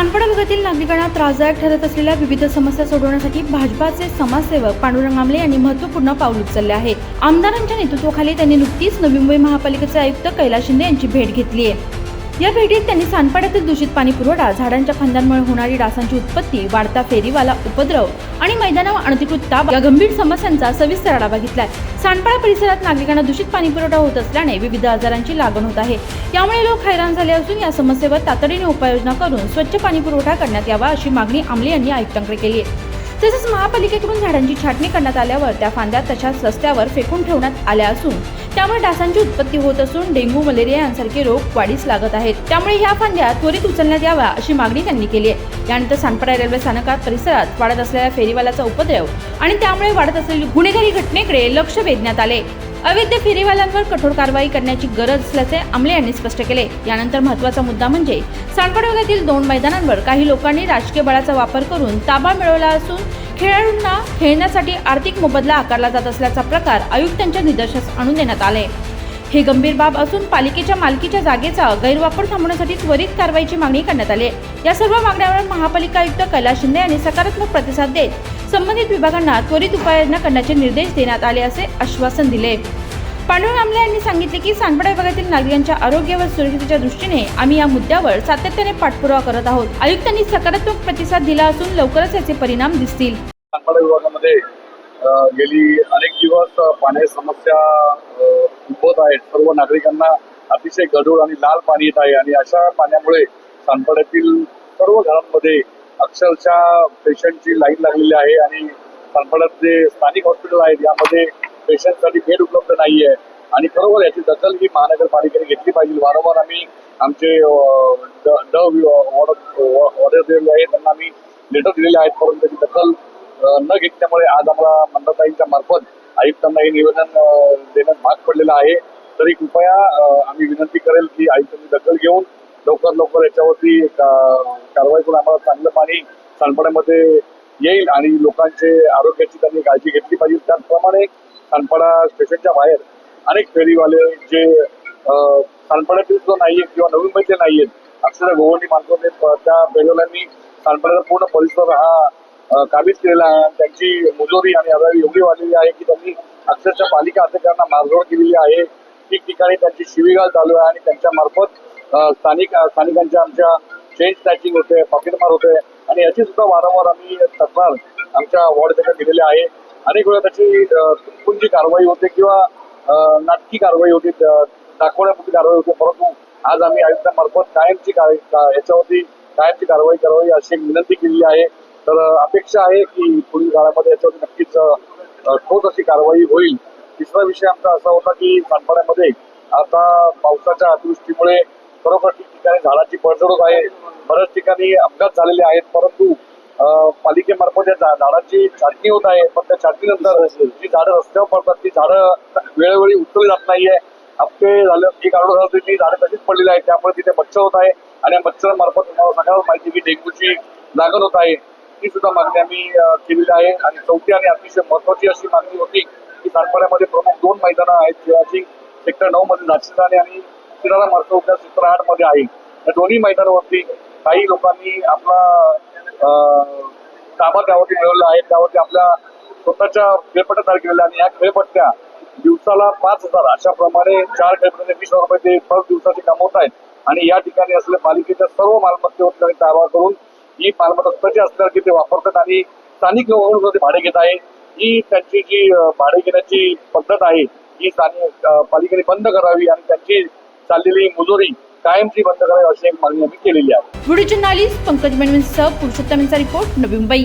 विभागातील नागरिकांना त्रासदायक ठरत असलेल्या विविध समस्या सोडवण्यासाठी भाजपाचे समाजसेवक पांडुरंग आमले यांनी महत्त्वपूर्ण पाऊल उचलले आहे. आमदारांच्या नेतृत्वाखाली त्यांनी नुकतीच नवी मुंबई महापालिकेचे आयुक्त कैलास शिंदे यांची भेट घेतली आहे. या भेटीत त्यांनी सांडपाड्यातील दूषित पाणी पुरवठा झाडांच्या फांद्यांमुळे होणारी डासांची उत्पत्ती वाढता फेरीवाला उपद्रव आणि मैदानावर अनधिकृत ताबा या गंभीर समस्यांचा सविस्तर आढावा घेतलाय. सांडपाडा परिसरात नागरिकांना दूषित पाणी पुरवठा होत असल्याने विविध आजारांची लागण होत आहे. यामुळे लोक हैराण झाले असून या समस्येवर तातडीने उपाययोजना करून स्वच्छ पाणी पुरवठा करण्यात यावा अशी मागणी आमले यांनी आयुक्तांकडे केली आहे. तसेच महापालिकेकडून झाडांची छाटणी करण्यात आल्यावर त्या फांद्या तशाच रस्त्यावर फेकून ठेवण्यात आल्या असून त्यामुळे डासांची उत्पत्ती होत असून डेंग्यू मलेरिया यांसारखे रोग वाढीस लागत आहेत. त्यामुळे ह्या फांद्या त्वरित उचलण्यात याव्या अशी मागणी त्यांनी केली आहे. यानंतर सानपाडा रेल्वे स्थानकात परिसरात वाढत असलेल्या फेरीवाल्याचा उपद्रव आणि त्यामुळे वाढत असलेली गुन्हेगारी घटनेकडे लक्ष वेधण्यात आले. अवैध फेरीवाल्यांवर कठोर कारवाई करण्याची गरज असल्याचे आमले यांनी स्पष्ट केले. यानंतर महत्त्वाचा मुद्दा म्हणजे सांडपाड भागातील दोन मैदानांवर काही लोकांनी राजकीय बळाचा वापर करून ताबा मिळवला असून खेळाडूंना खेळण्यासाठी आर्थिक मोबदला आकारला जात असल्याचा प्रकार आयुक्तांच्या निदर्शनास आणून देण्यात आले. हे गंभीर बाब असून पालिकेच्या मालकीच्या जागेचा गैरवापर थांबवण्यासाठी त्वरित कारवाईची मागणी करण्यात आली. या सर्व मागण्यांवर महापालिका आयुक्त कैलास शिंदे यांनी सकारात्मक प्रतिसाद देत संबंधित विभागांना त्वरित उपाययोजना करण्याचे निर्देश देण्यात आले असे आश्वासन दिले. पांडुरंग आमले यांनी सांगितले की सांडपाडा विभागातील नागरिकांच्या आरोग्य व सुरक्षेच्या दृष्टीने आम्ही या मुद्द्यावर सातत्याने पाठपुरावा करत आहोत. आयुक्तांनी सकारात्मक प्रतिसाद दिला असून लवकरच याचे परिणाम दिसतील. सानपाडा विभागामध्ये गेली अनेक दिवस पाण्याची समस्या उद्भवत आहेत सर्व नागरिकांना अतिशय गढूळ आणि लाल पाणी येत आहे आणि अशा पाण्यामुळे सानपाड्यातील सर्व घरांमध्ये अक्षरशः पेशंटची लाईन लागलेली आहे आणि सानपाड्यात जे स्थानिक हॉस्पिटल आहेत यामध्ये पेशंटसाठी बेड उपलब्ध नाही आहे आणि खरोखर याची दखल ही महानगरपालिकेने घेतली पाहिजे. वारंवार आम्ही आमचे ड- ऑर्डर दिलेले आहे त्यांना आम्ही लेटर दिलेले आहेत. परंतु त्याची दखल न घेतल्यामुळे आज आम्हाला मंडळताईंच्या मार्फत आयुक्तांना हे निवेदन देण्यात भाग पडलेला आहे. तरी कृपया आम्ही विनंती करेल की आयुक्तांनी दखल घेऊन लवकर लवकर याच्यावरती कारवाई करून आम्हाला चांगलं पाणी सांडपाण्यामध्ये येईल आणि लोकांचे आरोग्याची त्यांनी काळजी घेतली पाहिजे. त्याचप्रमाणे सांडपाडा स्टेशनच्या बाहेर अनेक फेरीवाले जे अ, जो सुद्धा नाहीये किंवा नवीन मुंबईतले नाहीयेत अक्षरशः गोवंडी माणसं त्या फेरीवाल्यांनी सांडपाड्याचा पूर्ण परिसर हा काबीज केलेला आहे आणि त्यांची मुजोरी आणि आजारी एवढी वाढलेली आहे की त्यांनी अक्षरशः पालिका अधिकाऱ्यांना मारझोड केलेली आहे. ठिकठिकाणी त्यांची शिवीगाळ चालू आहे आणि त्यांच्या मार्फत स्थानिक स्थानिकांच्या आमच्या चेन स्नॅचिंग होते पॉकेटमार होते आणि याची सुद्धा वारंवार आम्ही तक्रार आमच्या वॉर्ड त्याच्यात दिलेली आहे. अनेक वेळा त्याची तुटपुंजी कारवाई होते किंवा नाटकी कारवाई होती दाखवण्यापुरती कारवाई होते. परंतु आज आम्ही आयुक्तांमार्फत कायमची याच्यावरती कायमची कारवाई करावी अशी एक विनंती केलेली आहे. तर अपेक्षा आहे की पुढील काळामध्ये याच्यावरती नक्कीच ठोस अशी कारवाई होईल. तिसरा विषय आमचा असा होता की सांडपाण्यामध्ये आता पावसाच्या अतिवृष्टीमुळे खरोखर ठिकठिकाणी झाडाची पडझड होत आहे. बऱ्याच ठिकाणी अपघात झालेले आहेत. परंतु पालिकेमार्फत या झा- झाडाची छाटणी होत आहे. पण त्या छाटणीनंतर जी झाडं रस्त्यावर पडतात ती झाडं वेळोवेळी उचलली जात नाहीये. हप्ते झाले एक आठवडा झालं ती झाडं तशीच पडलेली आहेत. त्यामुळे तिथे मच्छर होत आहे. आणि या मच्छरामार्फत तुम्हाला सगळ्यावर माहिती की डेंग्यूची लागण होत आहे. ती सुद्धा मागणी आम्ही केलेली आहे. आणि चौथी आणि अतिशय महत्वाची अशी मागणी होती की सातपाड्यामध्ये प्रमुख दोन मैदानं आहेत खेळाची सेक्टर नऊ मध्ये नाशिकाने आणि शिराळा मार्ग उद्या सेक्टर आठमध्ये आहे. या दोन्ही मैदानावरती काही लोकांनी आपला अ, ताबा त्यावरती आहे. त्यावरती आपल्या स्वतःच्या खेळपट्ट्या तयार केलेल्या आणि या खेळपट्ट्या दिवसाला पाच हजार. अशा प्रमाणे चार खेळपट्ट्या वीस हजार रुपये ते पाच दिवसाचे कमवत आहेत. आणि या ठिकाणी असलेल्या पालिकेच्या सर्व मालमत्तेवर त्यांनी ताबा करून ही मालमत्ता स्वतःची असल्यावर ते वापरतात आणि स्थानिक लोकांकडून ते भाडे घेत आहे. ही त्यांची जी भाडे घेण्याची पद्धत आहे ही स्थानिक पालिकेने बंद करावी आणि त्यांची चाललेली मुजोरी कायमची बंद करावी अशी एक मागणी आम्ही केलेली आहे. व्हिडिओ जर्नालिस्ट पंकज मेनवींसह पुरुषोत्तम यांचा रिपोर्ट नवी मुंबई.